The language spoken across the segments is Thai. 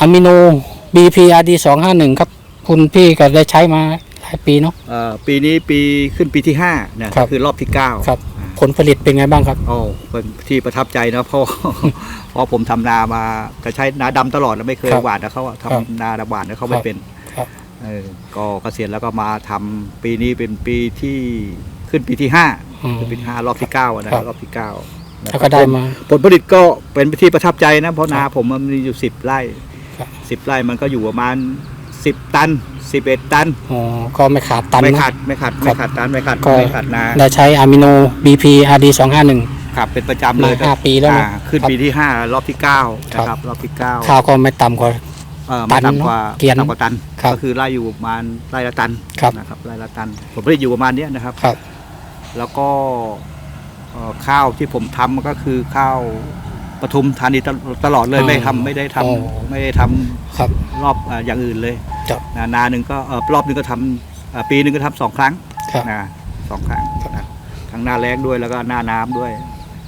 อะมิโน BPRD สองห้าหนึ่งครับ คุณพี่ก็ได้ใช้มาหลายปีเนาะ เอ่อปีนี้ปีขึ้นปีที่ห้าเนี่ยครับก็คือรอบที่เก้าครับ ผลผลิตเป็นไงบ้างครับ โอ้เป็นที่ประทับใจนะเพราะ เพราะผมทำนามาจะใช้นาดำตลอดแล้วไม่เคยครับหวานนะเขาอะครับทำนาดำหวานนะเขาไม่เป็นครับ เออก็เกษียณแล้วก็มาทำปีนี้เป็นปีที่ขึ้นปีที่ห้าอืม ขึ้นปีที่ห้ารอบที่เก้าอะนะครับ รอบที่เก้าแล้วก็ได้มา ผลผลิตก็เป็นที่ประทับใจนะเพราะนาผมมันมีอยู่สิบไร่ ครับสิบไร่มันก็อยู่ประมาณสิบตันสิบเอ็ดตันอ๋อก็ไม่ขาดตันไม่เนอะขาดไม่ขาดครัไม่บขาดตันไม่ขาดก็ไม่ขาดนาได้ใช้อะมิโน BPRD สองห้าหนึ่งครับเป็นประจำเลยมาห้าปีแล้วนะอ่าขึ้นครับปีที่ห้ารอบที่เก้านะคครัรับบรอบที่เก้าข้าวก็ไม่ต่ำกว่าเออตัไม่นต่ำกว่าเนอะเกียรติต่ำกว่าตันครับก็คือไล่อยู่ประมาณไร่ละตันครับนะครับไร่ละตัน ผมผลิตอยู่ประมาณเนี้ยนะครับครับแล้วก็เอ่อข้าวที่ผมทำก็คือข้าว ปทุมธานีตลตลอดเลยอ๋อไม่ทำไม่ได้ทำอ๋อไม่ได้ทำครับรอบอ่าอย่างอื่นเลยครับนานาหนึ่งก็เอ่อรอบหนึงก็ทำอ่าปีหนึ่งก็ทำสองครั้งครับนะสองครั้งนะทั้งหน้าแรงด้วยแล้วก็หน้าน้ำด้วย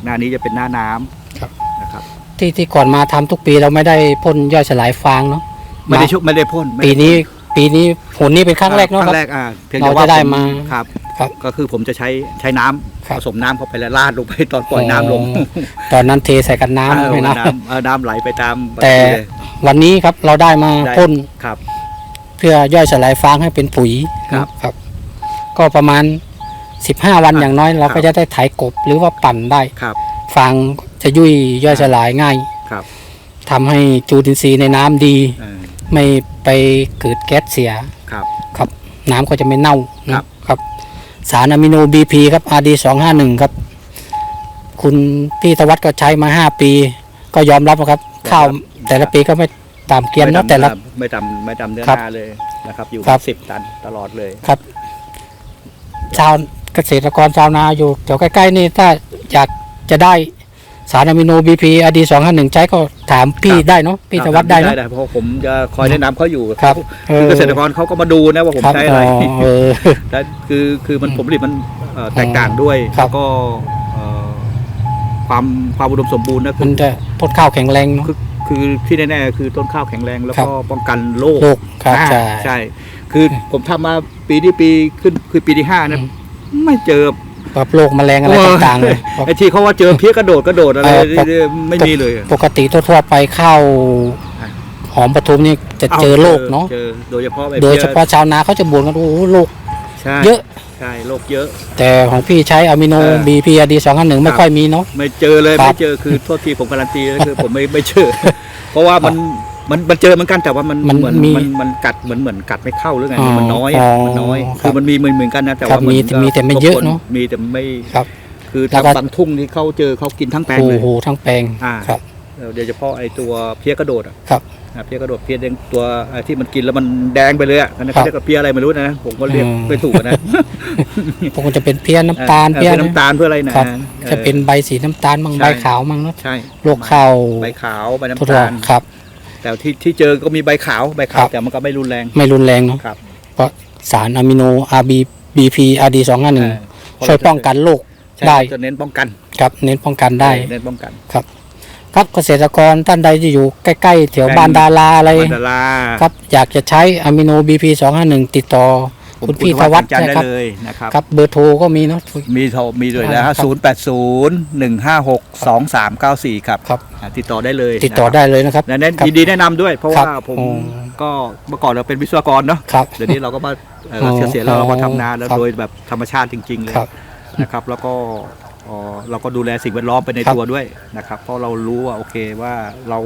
หน้านี้จะเป็นหน้าน้ำครับนะครับที่ที่ก่อนมาทำทุกปีเราไม่ได้พ่นย่อยสลายฟางเนาะไม่ได้าชุบไม่ได้พ่นไม่ปีได้นี้ ปีนี้ผลนี้เป็นครั้งแรกเนาะคครัรั้บ งแรกอ่าเพียงเราแต่ว่าจะได้ผมมาครับ ครับก็คือผมจะใช้ใช้น้ำครับผสมน้ำเข้าไปแล้วราดลงไปตอนปล่อยน้ำลงอ๋อตอนนั้นเทใส่กันน้ำเออไม่นะน้ำเออน้ำไหลไปตามแต่เลยวันนี้ครับเราได้มาได้พ่นครับ เพื่อย่อยสลายฟางให้เป็นปุ๋ยครับครับ ก็ประมาณ 15 วันครับอย่างน้อย เราครัก็บ จะได้ไถกบหรือว่าปั่นได้ครับฟางจะยุ่ยย่อยสลายง่ายครับทำให้จูดินทรีย์ในน้ำดี เออ ไม่ไปเกิดแก๊สเสียครับ ครับ น้ำก็จะไม่เน่านะครับ ครับ สารอะมิโน BP ครับ RD 2 5 1ครับ คุณพี่ธวัฒน์ก็ใช้มา5ปี ก็ยอมรับนะครับ ข้าวแต่ละปีก็ไม่ตามเกณฑ์เนอะแต่ละ ไม่ดำไม่ดำเนื้อครับหน้าเลยนะครับ อยู่ครับ สิบตันตลอดเลย ครับ ชาวเกษตรกรชาวนาอยู่แถวใกล้ๆนี่ถ้าอยากจะได้ สารอะมิโน BP RD 2 5 1ใช้ก็ถามพี่ครับได้เนาะพี่ธวัฒน์ได้เนาะ ได้เพราะผมจะคอยแนะนำเขาอยู่ครับคือเกษตรกรเขาก็มาดูนะว่าผมครับใช้อะไรอ๋อเออ และคือคือมันผลผลิตมันเอ่อแตกต่างด้วยครับแล้วก็เอ่อความความอุดมสมบูรณ์นะคืมัอนจะต้นข้าวแข็งแรงเนาะ คือคือที่แน่ๆคือต้นข้าวแข็งแรง แล้วครับก็ป้องกันโรค โรคครับอ่าใช่ ใช่ คือผมทำมาปีที่ปีขึ้นคือปีที่ห้านะอืม ไม่เจอ แบบโรคแมลงอะไรต่างๆเลยไอ้ที่เขาว่าเจอเพี้ยกระโดดกระโดดอะไรเออปกไม่มีเลย ปกติทั่วๆไปข้าวอะหอมปทุมนี่จะเจอโรคเนาะเจอโดยเฉพาะไอ้โดยเฉพาะพี้ชาวนาเขาจะบ่นกันโอ้โหโรคใช่เยอะใช่โรคเยอะ แต่ของพี่ใช้อะมิโนเออบีพีอดีสองห้าหนึ่งไม่ครับค่อยมีเนาะไม่เจอเลยครับไม่เจอคือโทษทีผมการันตีเลยคือผมไม่ไม่เจอเพราะว่ามัน มันมันเจอเหมือนกันแต่ว่ามันมันเหมือนมีมันมันกัดเหมือนเหมือนกัดไม่เข้าหรือไงอ๋อมันน้อยอ๋อมันน้อยครับคือมันมีเหมือนเหมือนกันนะแต่ครับว่ามันมีก็มีแต่ไม่เยอะบงคเนอะ มีแต่ไม่ครับ คือแล้วก็ ทางบางทุ่งที่เขาเจอเขากินทั้งแปลงโอ้เลย โหทั้งแปลงอ่า ครับเออโดยเฉพาะไอ้ตัวเพี้ยกระโดดอะครับอะเพี้ยกระโดดเพี้ยแดงตัวไอ้ที่มันกินแล้วมันแดงไปเลยอะนั่นครัเขาบเรียกว่าเพี้ยอะไรไม่รู้นะผมก็เรียกอืม ไม่ถูกอะนะพวกมันจะเป็นเพี้ยน้ำตาลเออเพี้ย เพื่อน้ำตาลเพื่ออะไรนะครับออจะเป็นใบสีน้ำตาลมั่งใช่ใบขาวมั่งเนาะใช่โรคข้าวใบขาวใบทั่วน้ำตาลๆครับ แต่ที่ที่เจอก็มีใบขาวใบขาครัวบ แต่มันก็ไม่รุนแรง ไม่รุนแรงเนาะครับ เพราะสารอะมิโน RB BP RD สองห้าหนึ่งเออช่วยป้องกันโรคใช่ได้จะเน้นป้องกันครับเน้นป้องกันได้เน้นป้องกัน ครับเกษตรกรท่านใดที่อยู่ใกล้ๆแถวบ้านดาราอะไรวันดารา ครับอยากจะใช้อะมิโน BP สองห้าหนึ่งติดต่อผม คุณพี่ณธวัฒน์จันทร์ได้นะครับเลยนะครับครับเบอร์โทรก็มีเนาะมีโทรมีด้วยแล้วครับศูนย์แปดศูนย์หนึ่งห้าหกสองสามเก้าสี่ครับครับอ่าติดต่อได้เลยติดต่อนะครับได้เลยนะครับและแนะครับยินดีแนะนำด้วยเพราะครัว่าบผมอ๋อก็เมื่อก่อนเราเป็นวิศวกรเนาะครับเดี๋ยวนี้เราก็มาเอ่ออ๋อเกษียณแล้วเรามาทำนาแล้วครับโดยแบบธรรมชาติจริง ๆ เลยครับนะครับแล้วก็เอ่อเราก็ดูแลสิ่งแวดล้อมไปในครับตัวด้วยนะครับ เพราะเรารู้ว่าโอเคว่าเรา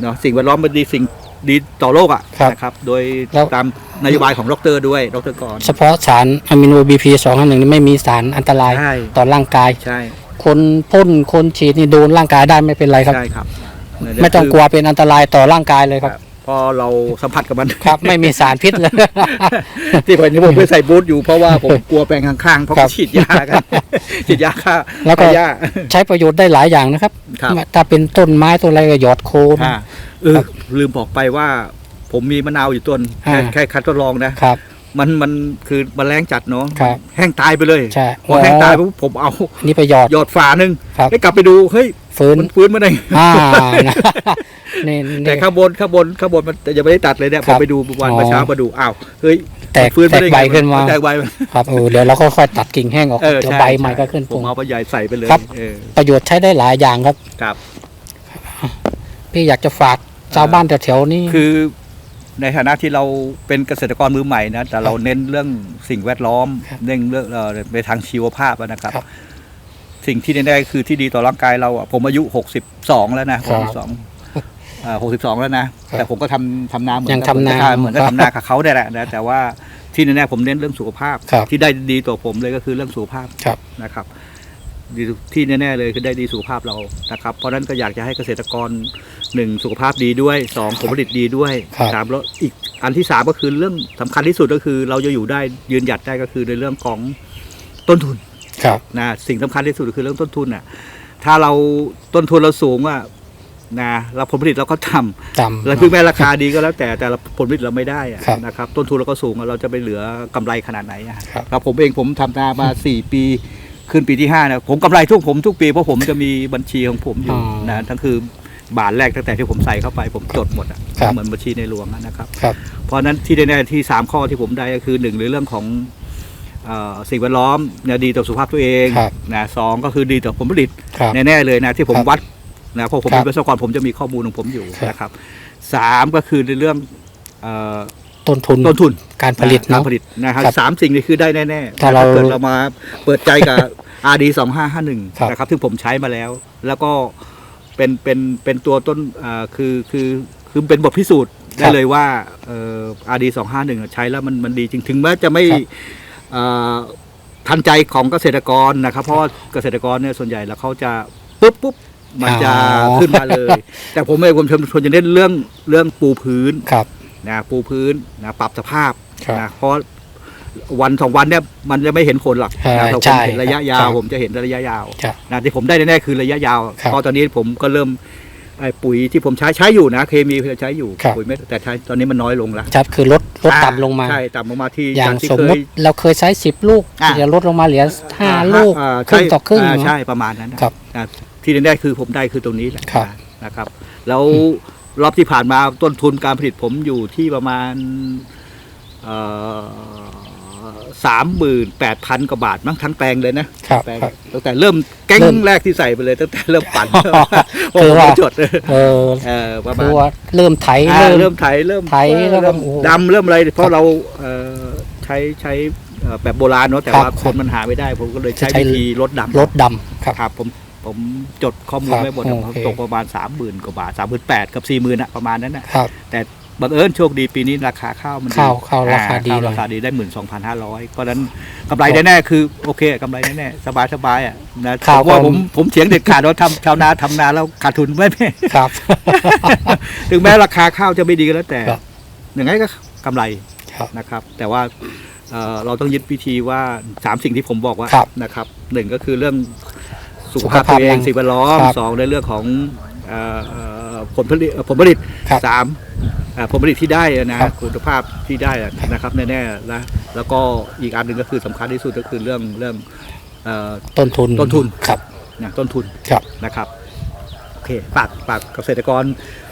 เนาะสิ่งแวดล้อมมันดีสิ่ง ดีต่อโลกอะครับนะครับ โดยแล้ว ตามนโยบายของดรด้วยดรกร เฉพาะสารอะมิโน BP สองห้าหนึ่งนี่ไม่มีสารอันตรายใช่ ต่อร่างกาย ใช่คนพ่นคนฉีดนี่โดนร่างกายได้ไม่เป็นไรครับ ใช่ครับไม่ต้องกลัวเป็นอันตรายต่อร่างกายเลยคครัรับบเพราะเราสัมผัสกับมัน ครับ ไม่มีสารพิษเลย ที่ผมที่ผมไปใส่บูทอยู่เพราะว่าผมกลัวแปลงข้างๆเพราะครัเขาบฉีดยากันฉีดยาฆ่าแล้วก็ฆ่าหญ้าใช้ประโยชน์ได้หลายอย่างนะครับ ครับถ้าเป็นต้นไม้ต้นอะไรก็หยอดโคน อ่า เออลืมบอกไปว่า ผมมีมะนาวอยู่ต้นแค่อ่า แค่คัดทดลองนะครับ มันมันคือมันแรงจัดเนาะครับ แห้งตายไปเลยใช่พอแห้งตายปุ๊บผมเอานี่ไปหยอด หยอดฝาหนึ่งครับ ได้กลับไปดูเฮ้ยฟื้นมันฟื้นมาได้ไงอ่านะนี่แต่นี่ข้างบนข้างบนข้างบนมันยังไม่ได้ตัดเลยเนี่ยคผรัมบไปดูวันอ๋อ เมื่อเช้ามาดูอ้าวเฮ้ยแตกมันฟื้นแตมากได้ไงใบขึ้นมา แตกใบมาครับเออเดี๋ยวเราก็ค่อยตัดกิ่งแห้งออกเออเดี๋ยวใช่ใบใหม่ก็ช่ขึ้นผปรุมงเอาใบใหญ่ใส่ไปเลยครับ เออประโยชน์ใช้ได้หลายอย่างครับ ครับ พี่อยากจะฝาก ชาวบ้านแถวๆนี้คือในฐานะที่เราเป็นเกษตรกรมือใหม่นะแต่เราเน้นเรื่องสิ่งแวดล้อมครับเน้นเรื่องเอ่อในทางชีวภาพอะนะครับครับ สิ่งที่แน่ๆคือที่ดีต่อร่างกายเราอะผมอายุ62แล้วนะครับ62อ่า62แล้วนะครับแต่ผมก็ทำทำนาเหมือนยังกับทำนาเหมือนกับครับทำนากับเขาได้แหละนะแต่ว่าที่แน่ๆผมเน้นเรื่องสุขภาพครับที่ได้ดีต่อผมเลยก็คือเรื่องสุขภาพครับนะครับ ดีที่แน่ๆเลยคือได้ดีสุขภาพเรานะครับ เพราะฉะนั้นก็อยากจะให้เกษตรกรหนึ่งสุขภาพดีด้วยสองผลผลิตดีด้วยครับ สามแล้วอีกอันที่สามก็คือเรื่องสำคัญที่สุดก็คือ เราจะอยู่ได้ยืนหยัดได้ก็คือในเรื่องของต้นทุน ครับ นะสิ่งสำคัญที่สุดคือเรื่องต้นทุนน่ะถ้าเราต้นทุนเราสูงอะนะเราผลผลิตเราก็ต่ำต่ำ แล้วถึงแม้ราคาดีก็แล้วแต่แต่เราผลผลิตเราไม่ได้อะครับนะครับต้นทุนเราก็สูงอะเราจะไปเหลือกำไรขนาดไหนอะครับแล้วผมเองผมทำนามา 4 ปี ขึ้นปีที่5นะผมกำไรทุกผมทุกปีเพราะผมจะมีบัญชีของผมอยู่อ๋อนะทั้งคือบาทแรกตั้งแต่ที่ผมใส่เข้าไปผมจดหมดอะครับเหมือนบัญชีในหลวงอะนะครับ ครับ เพราะฉะนั้นที่แน่ๆที่3ข้อที่ผมได้ก็คือหนึ่งในเรื่องของเอ่อสิ่งแวดล้อมเนี่ยดีต่อสุขภาพตัวเองครับนะสองก็คือดีต่อผลผลิต ครับ แน่ๆเลยนะที่ผมครับวัดนะเพราะผมครัเป็บนวิศวกรผมจะมีข้อมูลของผมอยู่ครับนะครับสามก็คือในเรื่องเอ่อ ต้นทุนต้นทุนการผลิตกาเนาะรผลิตนะครับครับสามสิ่งนี้คือได้แน่ๆถ้าเราเกิดเรามาเปิดใจกับ RD สองห้าห้าหนึ่งครับนะครับซึ่งผมใช้มาแล้ว แล้วก็เป็นเป็นเป็นตัวต้นเอ่อคือคือคือเป็นบทพิสูจน์ได้เลยว่าเอ่อ RD สองห้าหนึ่งใช้แล้วมันมันดีจริงถึงแม้จะไม่ครับเอ่อทันใจของเกษตรกรนะครับ เพราะว่าเกษตรกรเนี่ยส่วนใหญ่แล้วเขาจะปุ๊บปุ๊บมันจะอ๋อขึ้นมาเลย แต่ผมเองผมชมชวนจะเน้นเรื่องเรื่องปูพื้นครับ นะปูพื้นนะปรับสภาพครับนะเพราะวันสองวันเนี่ยมันจะไม่เห็นผลหรอกอ่านะแต่ผมใช่เห็นระยะยาครัวบผมจะเห็นระยะยาวครับนะที่ผมได้แน่ๆคือระยะยาวครับเพราะตอนนี้ผมก็เริ่มไอ้ปุ๋ยที่ผมใช้ใช้อยู่นะเคมีผมใช้อยู่ครับปุ๋ยเม็ดแต่ใช้ตอนนี้มันน้อยลงแล้วครับคือลดลดต่ำลงมาใช่ต่ำลงมาที่อย่างจกที่สมเคมยติเราเคยใช้สิบลูกอะจะลดลงมาเหลือห้าอ่ลูกอ่าครึ่งต่อครึ่งาเนอะใช่ประมาณนั้นนะครับนะที่แน่ๆคือผมได้คือตรงนี้แหละครับนะครับ แล้ว รอบที่ผ่านมาต้นทุนการผลิตผมอยู่ที่ประมาณสามหมื่นแปดพันกว่าบาทมั้งทั้งแปลงเลยนะครับแปลงครับตั้งแต่เริ่มแก้งเริ่มแรกที่ใส่ไปเลยตั้งแต่เริ่มปั่นคือว่าผมจดเออเออประมาคืณอว่าเริ่มไถอ่าเริ่เริ่มมไถเริ่มไถแล้วก็เริ่มโอ้โหดำเริ่มอะไรเพราะเราเอ่อใช้ใช้เอ่อแบบโบราณเนาะแต่ครับว่าคนมันหาไม่ได้ ผมก็เลยใช้ใช้วิธีลดดำลดดำครับครับผม ผมจดข้อมูลครับไว้หมดโอเคตกประมาณสามหมื่นกว่าบาทสามหมื่นแปดกับสี่หมื่นอะประมาณนั้นนะครับ แต่บังเอิญโชคดีปีนี้ราคาข้าวมันดีข้าวข้าวราคาดีอ่หน่อยราคาดีได้หมื่นสองพันห้าร้อยเพราะฉะนั้นกำไรแน่ๆคือโอเคกำไรแน่ๆสบายสบายๆอะนะข้าวผมว่าก็ผมผมเถียงเด็ดขาดว่าทำชาวนาทำนาแล้วขาดทุนไม่ไม่ครับ ถึงแม้ราคาข้าวจะไม่ดีก็แล้วแต่ครับอย่างไรก็กำไรครับนะครับ แต่ว่าเอ่อเราต้องยึดวิธีว่าสามสิ่งที่ผมบอกว่าครับนะครับหนึ่งก็คือเรื่อง สุขสุขภาพภาพตัวเองร่างสิ่งแวดล้อมครับสองในเรื่องของเอ่อเอ่อผลผลิตเอ่อผลผลิตครับสามเอ่อผลผลิตที่ได้นะครับคุณภาพที่ได้นะครับแน่ๆนะแล้วก็อีกอันหนึ่งก็คือสำคัญที่สุดก็คือเรื่องเรื่องเอ่อ ต้นทุนต้นทุน ครับนะต้นทุนครับ นะครับโอเคฝากฝากเกษตรกรเอ่อ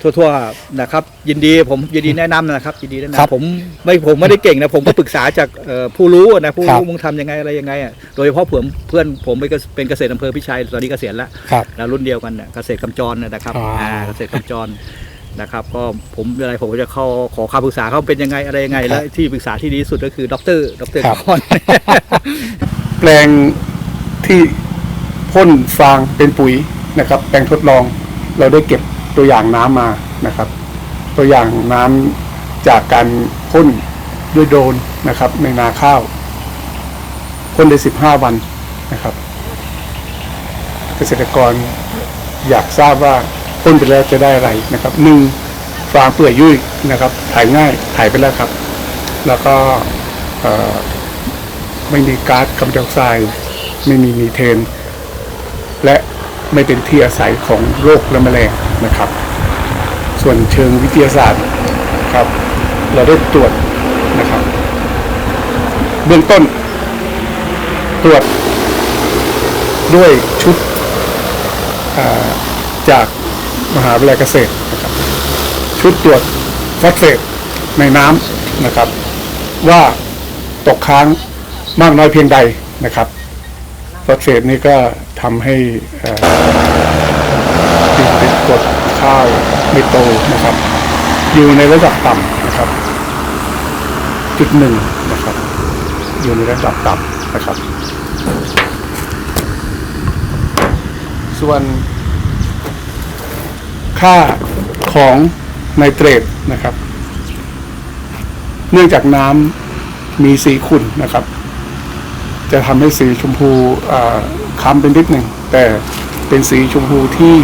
ทั่วๆนะครับ ยินดีผมยินดีแนะนำนะครับยินดีแนะครับนำผมไม่ผมไม่ได้เก่งนะผมก็ปรึกษาจากเอ่อผู้รู้นะผู้ครัรู้บมึงทำยังไงอะไรยังไงอะโดยเฉพาะเพื่อนเพื่อนผมเป็นเกษเป็นเกษตรอำเภอพิชัยตอนนี้เกษียณแล้วครับแล้วรุ่นเดียวกันน่ะเกษตรกำจรนะนะครับอ๋ออ่าเกษตรกำจรนะครับก็ผมอะไรผมก็จะเข้าขอคำปรึกษาเขาเป็นยังไงอะไรยังไงครับและที่ปรึกษาที่ดีที่สุดก็คือดรดรครับกรแปลงที่พ่นฟางเป็นปุ๋ยนะครับ แปลงทดลองเราได้เก็บ ตัวอย่างน้ำมานะครับ ตัวอย่างน้ำจากการพ่นด้วยโดรนนะครับ ในนาข้าวพ่นได้สิบห้าวันนะครับ เกษตรกรอยากทราบว่าพ่นไปแล้วจะได้อะไรนะครับหนึ่งฟางเปื่อยยุ่ยนะครับ ถ่ายง่ายถ่ายไปแล้วครับ แล้วก็ไม่มีก๊าซคาร์บอนไดออกไซด์ไม่มีมีเทน และไม่เป็นที่อาศัยของโรคและแมลง นะครับ ส่วนเชิงวิทยาศาสตร์ครับ เราได้ตรวจนะครับ เบื้องต้น ตรวจด้วยชุดาจากมหาวิทยาลัยเกษตรนะครับชุดตรวจฟอสเฟตในน้ำนะครับ ว่าตกค้างมากน้อยเพียงใดนะครับฟอสเฟตนี่ก็ทำให้เอ่อสิ่งติดกรด ข้าวเมโตนะครับ อยู่ในระดับต่ำนะครับ จุดหนึ่งนะครับ อยู่ในระดับต่ำนะครับ ส่วน ค่าของไนเตรตนะครับ เนื่องจากน้ำมีสีขุ่นนะครับ จะทำให้สีชมพูอ่าค้ำเป็นนิดหนึ่งแต่เป็นสีชมพูที่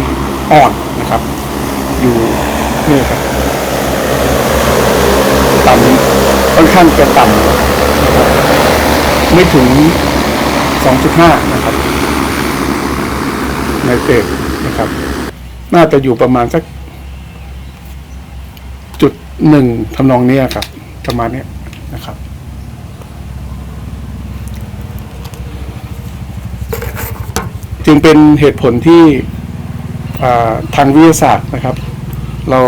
อ่อนนะครับ อยู่นี่ครับต่ำค่อนข้างจะต่ำนะครับไม่ถึง 2.5 นะครับไนเตรตนะครับ น่าจะอยู่ประมาณสักจุดหนึ่งทำนองนี้ครับประมาณนี้นะครับจึงเป็นเหตุผลที่ ทางวิทยาศาสตร์นะครับ เรา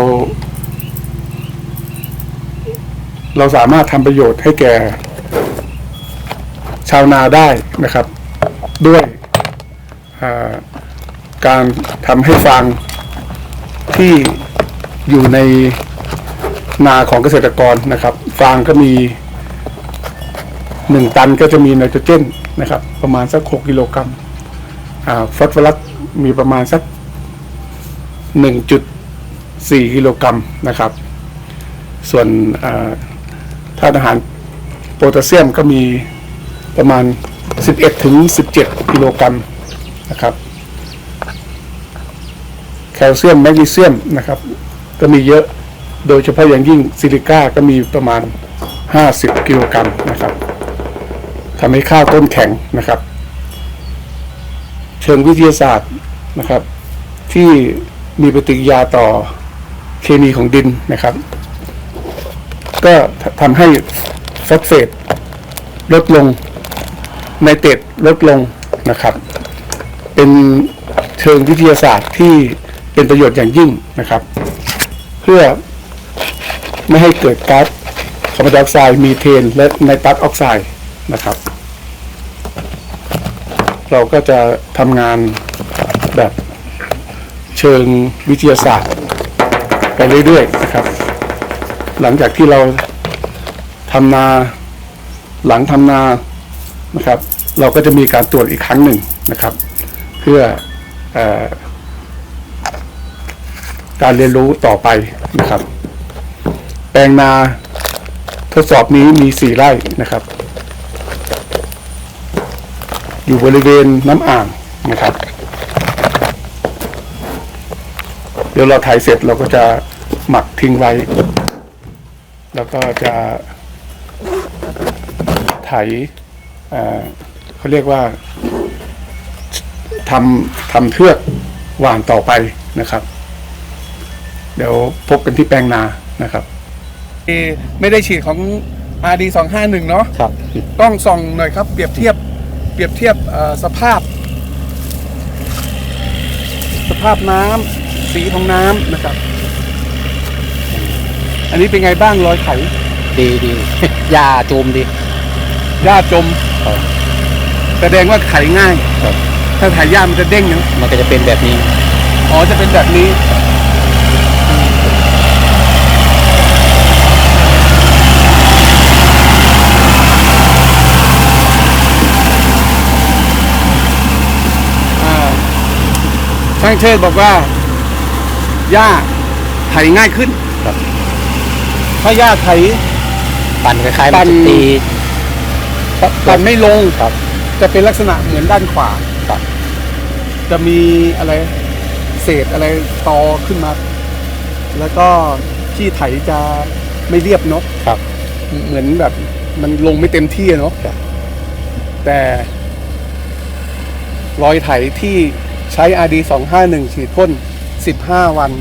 เราสามารถทำประโยชน์ให้แก่ ชาวนาได้นะครับ ด้วยการทำให้ฟางที่อยู่ในนาของเกษตรกรนะครับ ฟางก็มีหนึ่งตันก็จะมีไนโตรเจนนะครับ ประมาณสักหกกิโลกรัมฟอสฟอรัสมีประมาณสัก หนึ่งจุดสี่กิโลกรัมนะครับ ส่วนธาตุอาหารโพแทสเซียมก็มีประมาณ 11 ถึง 17 กิโลกรัมนะครับ แคลเซียมแมกนีเซียมนะครับ ก็มีเยอะโดยเฉพาะอย่างยิ่งซิลิก้าก็มีประมาณ 50 กิโลกรัมนะครับทำให้ข้าวต้นแข็งนะครับ เชิงวิทยาศาสตร์นะครับ ที่ มีปฏิกิริยาต่อเคมีของดินนะครับ ก็ทำให้ฟอสเฟตลดลงไนเตรตลดลงนะครับ เป็นเชิงวิทยาศาสตร์ที่เป็นประโยชน์อย่างยิ่งนะครับ เพื่อไม่ให้เกิดก๊าซคาร์บอนไดออกไซด์มีเทน และไนตรัสออกไซด์นะครับ เราก็จะทำงานแบบ เชิงวิทยาศาสตร์ ไปเรื่อยๆนะครับ หลังจากที่เราทำนาหลังทำนานะครับ เราก็จะมีการตรวจอีกครั้งหนึ่งนะครับ เพื่ออการเรียนรู้ต่อไปนะครับ แปลงนาทดสอบนี้มีสี่ไร่นะครับ อยู่บริเวณน้ำอ่างนะครับ เดี๋ยวเราถ่ายเสร็จเราก็จะหมักทิ้งไว้ แล้วก็จะไถเอ่อเขาเรียกว่าทำทำเทือกหว่านต่อไปนะครับ เดี๋ยวพบกันที่แปลงนานะครับไม่ได้ฉีดของ RD 251เนาะครับต้องส่องหน่อยครับ เปรียบเทียบ เปรียบเทียบเอ่อสภาพ สภาพน้ำ สีของน้ำนะครับ อันนี้เป็นไงบ้างรอยไถดีดียาจูมดีหญ้าจมครับแสดงว่าไถง่ายครับถ้าไถหญ้ามันจะเด้งนะมันก็จะเป็นแบบนี้ อ๋อจะเป็นแบบนี้อ่าช่างเชิดบอกว่า หญ้าไถง่ายขึ้นครับ ถ้าหญ้าไถ ปั่นคล้ายๆปั่มันน จะตีปปั่นไม่ลงครับ จะเป็นลักษณะเหมือนด้านขวาครับ จะมีอะไรเศษอะไรตอขึ้นมา แล้วก็ที่ไถจะไม่เรียบเนาะครับ เหมือนแบบมันลงไม่เต็มที่อะเนาะครับ แต่ รอยไถที่ใช้ RD 251ฉีดพ่น 15 วัน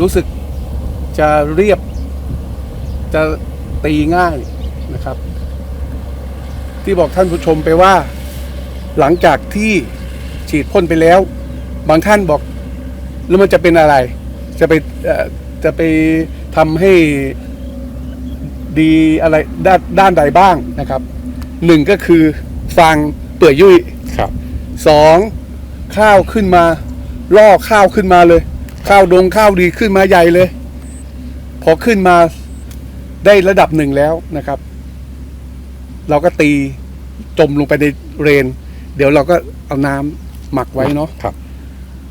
รู้สึกจะเรียบ จะตีง่ายนะครับ ที่บอกท่านผู้ชมไปว่า หลังจากที่ฉีดพ่นไปแล้ว บางท่านบอกแล้วมันจะเป็นอะไร จะไปเอ่อจะไปทำให้ดีอะไรด้านด้านใดบ้างนะครับหนึ่งก็คือฟางเปื่อยยุ่ยครับสองข้าวขึ้นมา ล่อข้าวขึ้นมาเลย ข้าวดงข้าวดีขึ้นมาใหญ่เลย พอขึ้นมาได้ระดับหนึ่งแล้วนะครับ เราก็ตีจมลงไปในเรน เดี๋ยวเราก็เอาน้ำหมักไว้เนาะครับ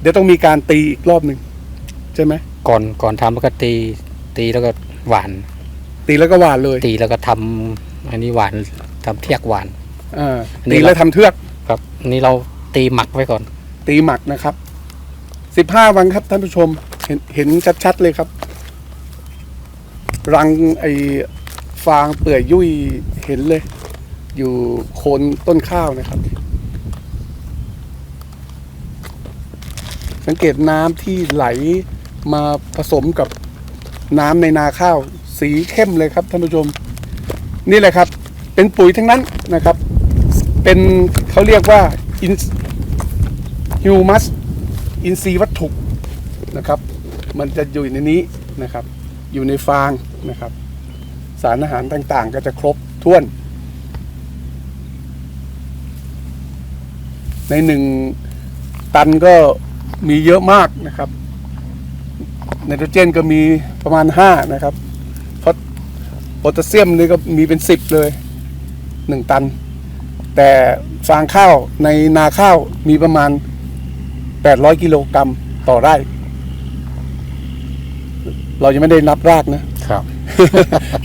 เดี๋ยวต้องมีการตีอีกรอบหนึ่งใช่ไหมก่อนก่อนทำแล้วก็ตี ตีแล้วก็หวาน ตีแล้วก็หวานเลย ตีแล้วก็ทำอันนี้หวานทำเทียกหวานอ่าอันนี้ตีแล้วทำเทือกครับอันนี้เราตีหมักไว้ก่อน ตีหมักนะครับ สิบห้าวันครับท่านผู้ชม เห็นเห็นชัดๆเลยครับ รังไอฟางเปื่อยยุ่ยเห็นเลย อยู่โคนต้นข้าวนะครับ สังเกตน้ำที่ไหลมาผสมกับน้ำในนาข้าว สีเข้มเลยครับท่านผู้ชม นี่แหละครับ เป็นปุ๋ยทั้งนั้นนะครับ เป็นเขาเรียกว่าอินฮิวมัส อินทรีย์วัตถุนะครับ มันจะอยู่ในนี้นะครับ อยู่ในฟางนะครับ สารอาหารต่างๆ ก็จะครบถ้วน ในหนึ่งตันก็มีเยอะมากนะครับไนโตรเจนก็มีประมาณ 5 นะครับเพราะโพแทสเซียมนี่ก็มีเป็น 10 เลย 1 ตัน แต่ฟางข้าวในนาข้าวมีประมาณ 800 กิโลกรัมต่อไร่ เรายังไม่ได้นับรากนะ ครับ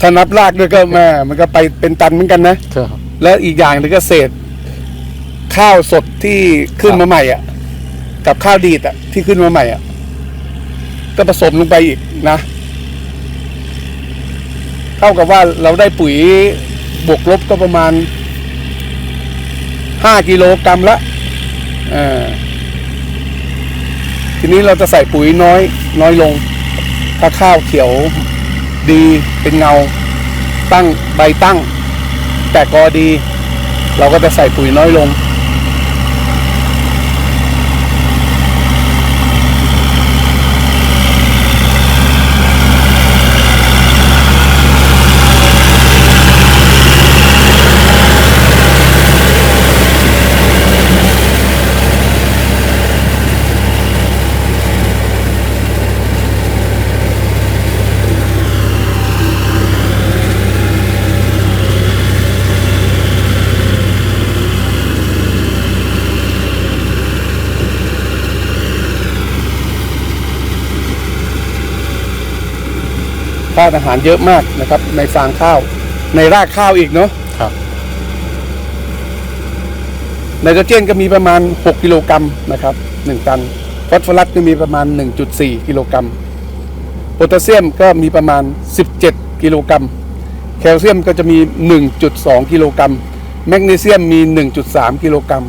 ถ้านับรากด้วยก็แม่มันก็ไปเป็นตันเหมือนกันนะ ครับ และอีกอย่างหนึงก็เศษ ข้าวสดที่ขึ้นครับมาใหม่อะ กับข้าวดีดอะ ที่ขึ้นมาใหม่อะ ก็ผสมลงไปอีกนะ เท่ากับว่าเราได้ปุ๋ยบวกลบก็ประมาณห้ากิโลกรัมละอ่า ทีนี้เราจะใส่ปุ๋ยน้อยน้อยลง ถ้าข้าวเขียวดีเป็นเงาตั้งใบตั้ง แต่กอดี เราก็จะใส่ปุ๋ยน้อยลง ธาตุอาหารเยอะมากนะครับ ในฟางข้าว ในรากข้าวอีกเนาะครับไนโตรเจนก็มีประมาณ 6 กิโลกรัมนะครับ 1 ตันฟอสฟอรัสก็มีประมาณ 1.4 กิโลกรัมโพแทสเซียมก็มีประมาณ 17 กิโลกรัมแคลเซียมก็จะมี 1.2 กิโลกรัมแมกนีเซียมมี 1.3 กิโลกรัม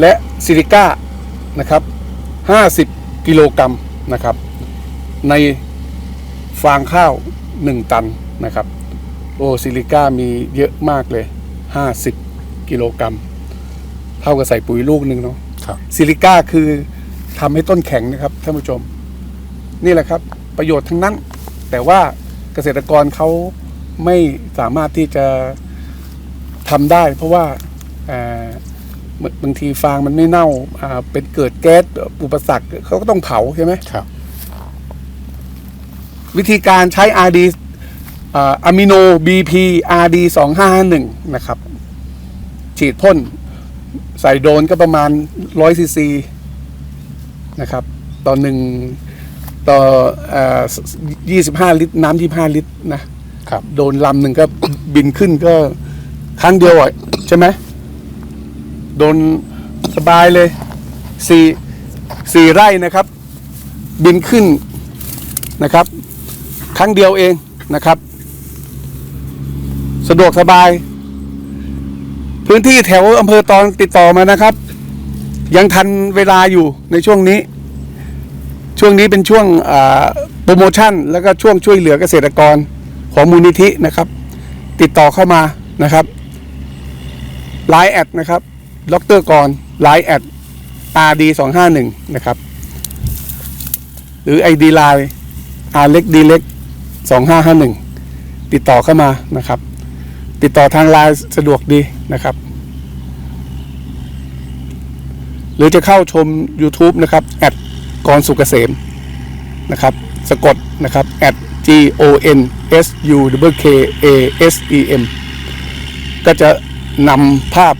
และซิลิก้านะครับ 50 กิโลกรัมนะครับ ใน ฟางข้าว 1 ตันนะครับ โอซิลิก้ามีเยอะมากเลย 50 กิโลกรัม เท่ากับใส่ปุ๋ยลูกหนึ่งเนาะครับซิลิก้าคือทำให้ต้นแข็งนะครับท่านผู้ชม นี่แหละครับ ประโยชน์ทั้งนั้น แต่ว่าเกษตรกรเขาไม่สามารถที่จะทำได้ เพราะว่าอ่าบางบางทีฟางมันไม่เน่าอ่าเป็นเกิดแก๊สอุปสรรคเขาก็ต้องเผาใช่ไหมครับ วิธีการใช้ RD อะมิโน BP RD 2551นะครับ ฉีดพ่น ใส่โดรนก็ประมาณ 100ซีซีนะครับ ต่อหนึ่งต่อเอ่อ25 ลิตร น้ำ25 ลิตรนะครับโดนลำหนึ่งก็บินขึ้นก็ครั้งเดียวอะใช่ไหมโดนสบายเลยสี่สี่ไร่นะครับ บินขึ้นนะครับ ครั้งเดียวเองนะครับ สะดวกสบาย พื้นที่แถวอำเภอตอนติดต่อมานะครับ ยังทันเวลาอยู่ในช่วงนี้ ช่วงนี้เป็นช่วงโปรโมชั่น แล้วก็ช่วงช่วยเหลือเกษตรกรของมูลนิธินะครับ ติดต่อเข้ามานะครับไลน์แอดนะครับดรกรไลน์แอด RD 2 5 1นะครับ หรือ ID Line R เล็ก D เล็ก 2551 ติดต่อเข้ามานะครับ ติดต่อทางไลน์สะดวกดีนะครับ หรือจะเข้าชม YouTube นะครับแอดกรสุกเกษมนะครับ สะกดนะครับ at g o n s u w k a s e m ก็จะนำภาพ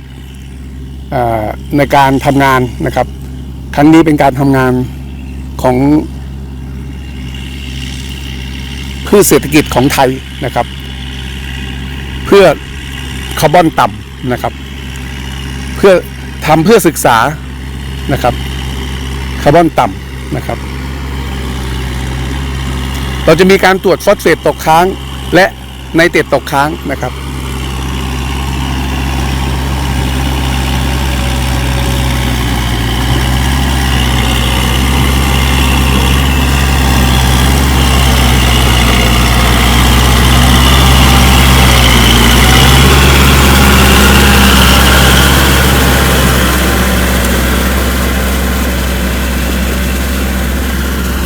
ในการทำงานนะครับ ครั้งนี้เป็นการทำงานของ พืชเศรษฐกิจของไทยนะครับ เพื่อคาร์บอนต่ำนะครับ เพื่อทำเพื่อศึกษานะครับคาร์บอนต่ำนะครับ เราจะมีการตรวจฟอสเฟตตกค้างและไนเตรตตกค้างนะครับ